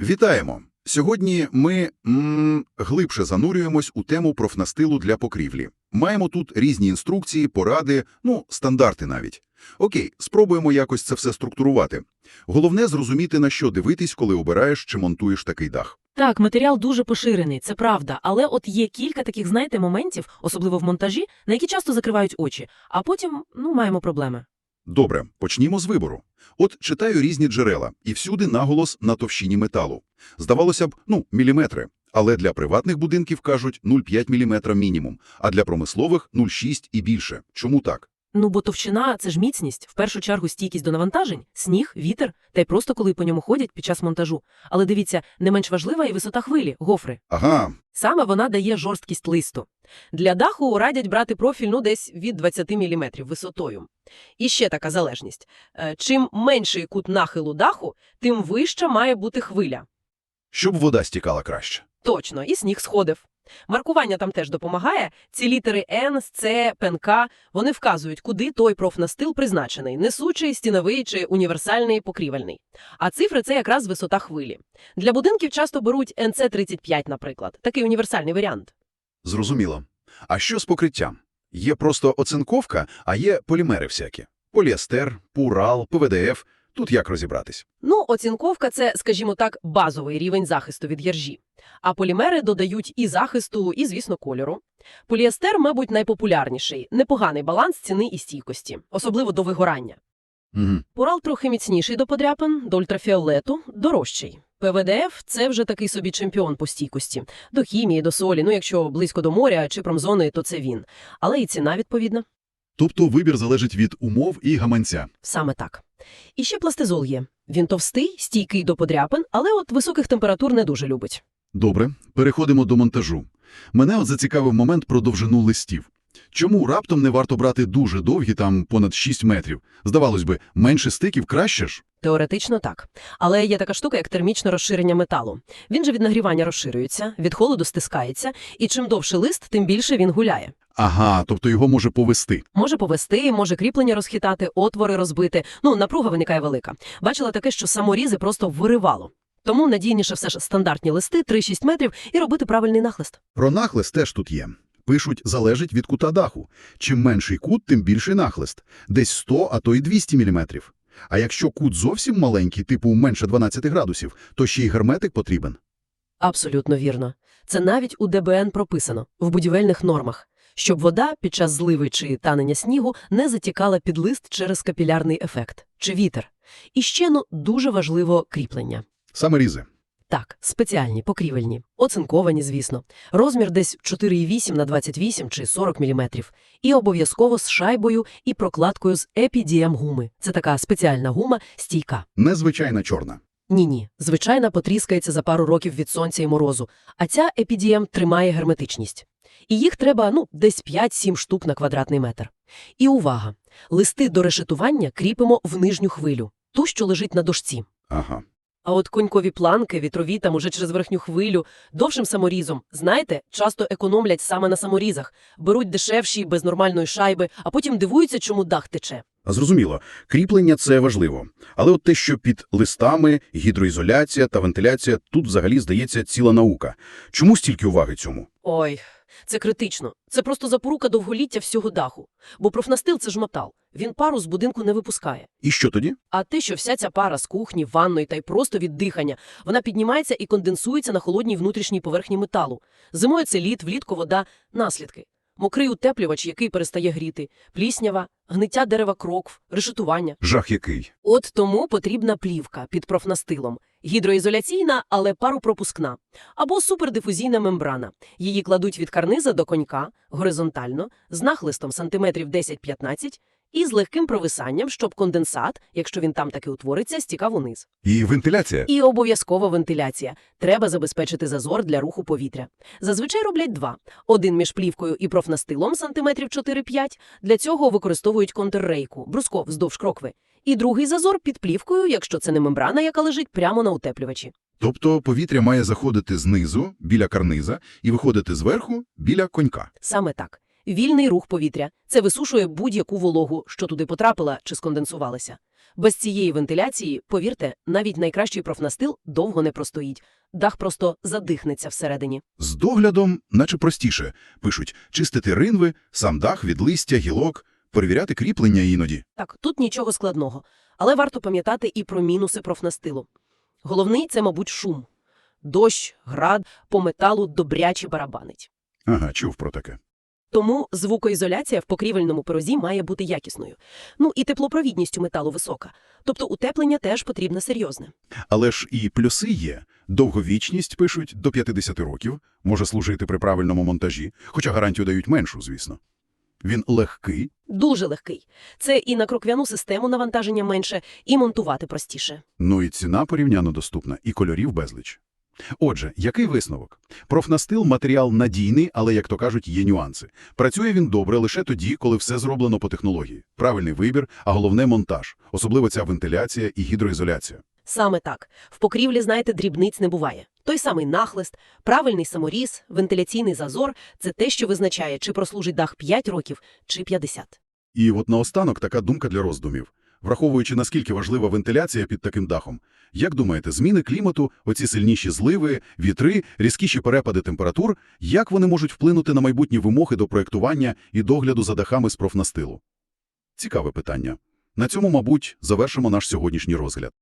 Вітаємо! Сьогодні ми м, глибше занурюємось у тему профнастилу для покрівлі. Маємо тут різні інструкції, поради, ну, стандарти навіть. Окей, спробуємо якось це все структурувати. Головне зрозуміти, на що дивитись, коли обираєш чи монтуєш такий дах. Так, матеріал дуже поширений, це правда. Але от є кілька таких, знаєте, моментів, особливо в монтажі, на які часто закривають очі, а потім, ну, маємо проблеми. Добре, почнімо з вибору. От читаю різні джерела, і всюди наголос на товщині металу. Здавалося б, ну, міліметри. Але для приватних будинків кажуть 0,5 мм мінімум, а для промислових – 0,6 і більше. Чому так? Ну, бо товщина – це ж міцність, в першу чергу стійкість до навантажень, сніг, вітер, та й просто коли по ньому ходять під час монтажу. Але дивіться, не менш важлива і висота хвилі, гофри. Ага, Саме вона дає жорсткість листу. Для даху радять брати профіль ну, десь від 20 мм висотою. І ще така залежність. Е, Чим менший кут нахилу даху, тим вища має бути хвиля. щоб вода стікала краще. Точно, і сніг сходив. Маркування там теж допомагає. Ці літери N, C, ПНК, вони вказують, куди той профнастил призначений – несучий, стіновий чи універсальний покрівельний. А цифри – це якраз висота хвилі. Для будинків часто беруть NC35, наприклад. Такий універсальний варіант. Зрозуміло. А що з покриттям? Є просто оцинковка, а є полімери всякі. Поліестер, пурал, ПВДФ. Тут як розібратись? Ну, оцінковка – це, скажімо так, базовий рівень захисту від іржі. А полімери додають і захисту, і, звісно, кольору. Поліестер, мабуть, найпопулярніший. Непоганий баланс ціни і стійкості, особливо до вигорання. Угу. Урал трохи міцніший до подряпин, до ультрафіолету – дорожчий. ПВДФ – це вже такий собі чемпіон по стійкості. До хімії, до солі, ну якщо близько до моря чи промзони, то це він. Але і ціна відповідна. Тобто вибір залежить від умов і гаманця. Саме так. І ще пластизол є. Він товстий, стійкий до подряпин, але от високих температур не дуже любить. Добре, переходимо до монтажу. Мене от зацікавив момент про довжину листів. Чому раптом не варто брати дуже довгі, там понад 6 метрів? Здавалось би, менше стиків краще ж? Теоретично так. Але є така штука, як термічне розширення металу. Він же від нагрівання розширюється, від холоду стискається, і чим довше лист, тим більше він гуляє. Ага, тобто його може повести. Може повести, може кріплення розхитати, отвори розбити. Ну, напруга виникає велика. Бачила таке, що саморізи просто виривало. Тому надійніше все ж стандартні листи 3-6 метрів і робити правильний нахлист. Про нахлист теж тут є. Пишуть, залежить від кута даху. Чим менший кут, тим більший нахлист. Десь 100, а то й 200 міліметрів. А якщо кут зовсім маленький, типу менше 12 градусів, то ще й герметик потрібен. Абсолютно вірно. Це навіть у ДБН прописано, в будівельних нормах, щоб вода під час зливи чи танення снігу не затікала під лист через капілярний ефект чи вітер. І ще, ну, дуже важливо кріплення. Саморізи. Так, спеціальні, покрівельні, оцинковані, звісно. Розмір десь 4,8 на 28 чи 40 мм. І обов'язково з шайбою і прокладкою з епідієм гуми. Це така спеціальна гума, стійка. Незвичайна чорна. Ні-ні, звичайна потріскається за пару років від сонця і морозу, а ця епідієм тримає герметичність. І їх треба, ну, десь 5-7 штук на квадратний метр. І увага! Листи до решетування кріпимо в нижню хвилю, ту, що лежить на дошці. Ага. А от конькові планки, вітрові там уже через верхню хвилю, довшим саморізом, знаєте, часто економлять саме на саморізах, беруть дешевші, без нормальної шайби, а потім дивуються, чому дах тече. А зрозуміло, кріплення – це важливо. Але от те, що під листами, гідроізоляція та вентиляція, тут взагалі, здається, ціла наука. Чому стільки уваги цьому? Ой, це критично. Це просто запорука довголіття всього даху. Бо профнастил – це ж метал. Він пару з будинку не випускає. І що тоді? А те, що вся ця пара з кухні, ванної та й просто від дихання, вона піднімається і конденсується на холодній внутрішній поверхні металу. Зимою це лід, влітку вода – наслідки. Мокрий утеплювач, який перестає гріти, пліснява, гниття дерева крокв, решетування. Жах який. От тому потрібна плівка під профнастилом. Гідроізоляційна, але паропропускна. Або супердифузійна мембрана. Її кладуть від карниза до конька, горизонтально, з нахлистом сантиметрів 10-15 і з легким провисанням, щоб конденсат, якщо він там таки утвориться, стікав униз. І вентиляція? І обов'язкова вентиляція. Треба забезпечити зазор для руху повітря. Зазвичай роблять два. Один між плівкою і профнастилом сантиметрів 4-5. Для цього використовують контррейку, брусков вздовж крокви. І другий зазор під плівкою, якщо це не мембрана, яка лежить прямо на утеплювачі. Тобто повітря має заходити знизу, біля карниза, і виходити зверху, біля конька. Саме так. Вільний рух повітря. Це висушує будь-яку вологу, що туди потрапила чи сконденсувалася. Без цієї вентиляції, повірте, навіть найкращий профнастил довго не простоїть. Дах просто задихнеться всередині. З доглядом, наче простіше. Пишуть, чистити ринви, сам дах від листя, гілок, перевіряти кріплення іноді. Так, тут нічого складного. Але варто пам'ятати і про мінуси профнастилу. Головний – це, мабуть, шум. Дощ, град, по металу добряче барабанить. Ага, чув про таке. Тому звукоізоляція в покрівельному порозі має бути якісною. Ну і теплопровідність у металу висока. Тобто утеплення теж потрібне серйозне. Але ж і плюси є. Довговічність, пишуть, до 50 років, може служити при правильному монтажі, хоча гарантію дають меншу, звісно. Він легкий, Дуже легкий. Це і на кроквяну систему навантаження менше, і монтувати простіше. ну і ціна порівняно доступна, і кольорів безліч. Отже, який висновок? Профнастил – матеріал надійний, але, як то кажуть, є нюанси. Працює він добре лише тоді, коли все зроблено по технології. Правильний вибір, а головне – монтаж. Особливо ця вентиляція і гідроізоляція. Саме так. В покрівлі, знаєте, дрібниць не буває. Той самий нахлист, правильний саморіз, вентиляційний зазор – це те, що визначає, чи прослужить дах 5 років, чи 50. І от наостанок така думка для роздумів. Враховуючи, наскільки важлива вентиляція під таким дахом, як думаєте, зміни клімату, оці сильніші зливи, вітри, різкіші перепади температур, як вони можуть вплинути на майбутні вимоги до проєктування і догляду за дахами з профнастилу? Цікаве питання. На цьому, мабуть, завершимо наш сьогоднішній розгляд.